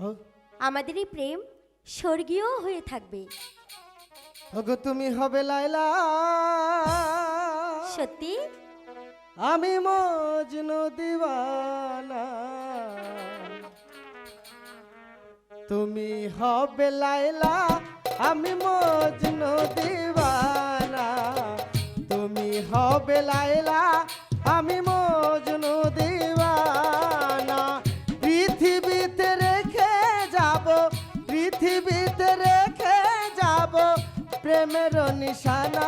ও, আমাদের এই প্রেম স্বর্গীয় হয়ে থাকবে। ওগো তুমি হবে লাইলা সত্যি? আমি মজনু দিওয়ানা তুমি হবে লাইলা আমি মজনু দিওয়ানা তুমি হবে লাইলা আমি মজনু দিওয়ানা পৃথিবীতে রেখে যাব প্রেমের নিশানা।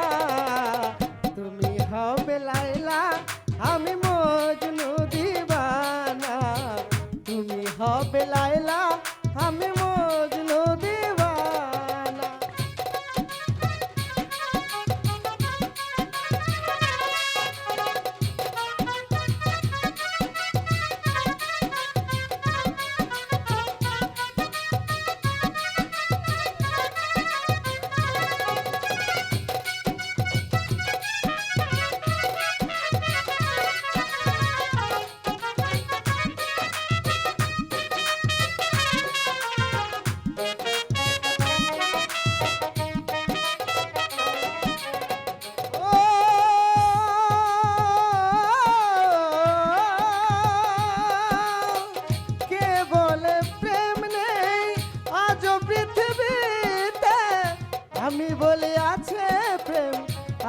বলি আছে প্রেম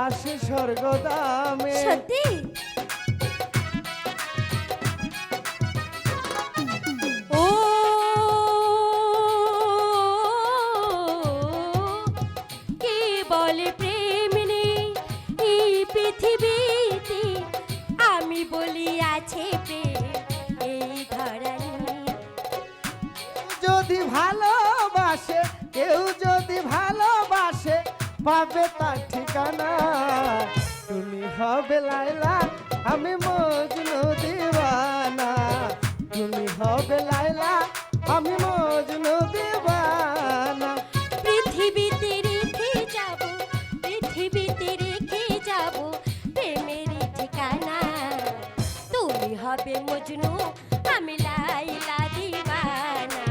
আসে স্বর্গদামে। সত্যি? ও কে বলে পাবে তার ঠিকানা। তুমি হবে লাইলা আমি মজনু দিবানা তুমি হবে লাইলা আমি মজনু দিবানা পৃথিবীতে রেখে যাব, পৃথিবীতে রেখে যাব প্রেমের ঠিকানা। তুমি হবে মজনু, আমি লাইলা দিবানা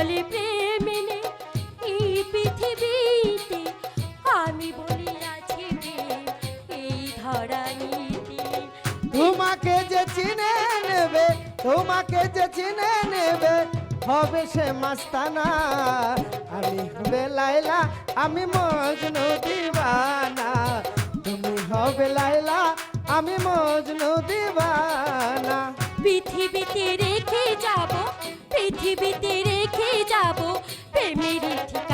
বলে প্রেম এই পৃথিবীতে আমি বলি আছি প্রেম এই ধরানিতে। তোমাকে যে চিনে নেবে তোমাকে যে চিনে নেবে হবে সে মাস্তানা। আমি হবে লাইলা আমি মজনু দিবানা। তুমি হবে লাইলা আমি মজনু দিবানা। পৃথিবীতে রেখে যাব পৃথিবীতে রেখে যাব প্রেমের ঠিকানা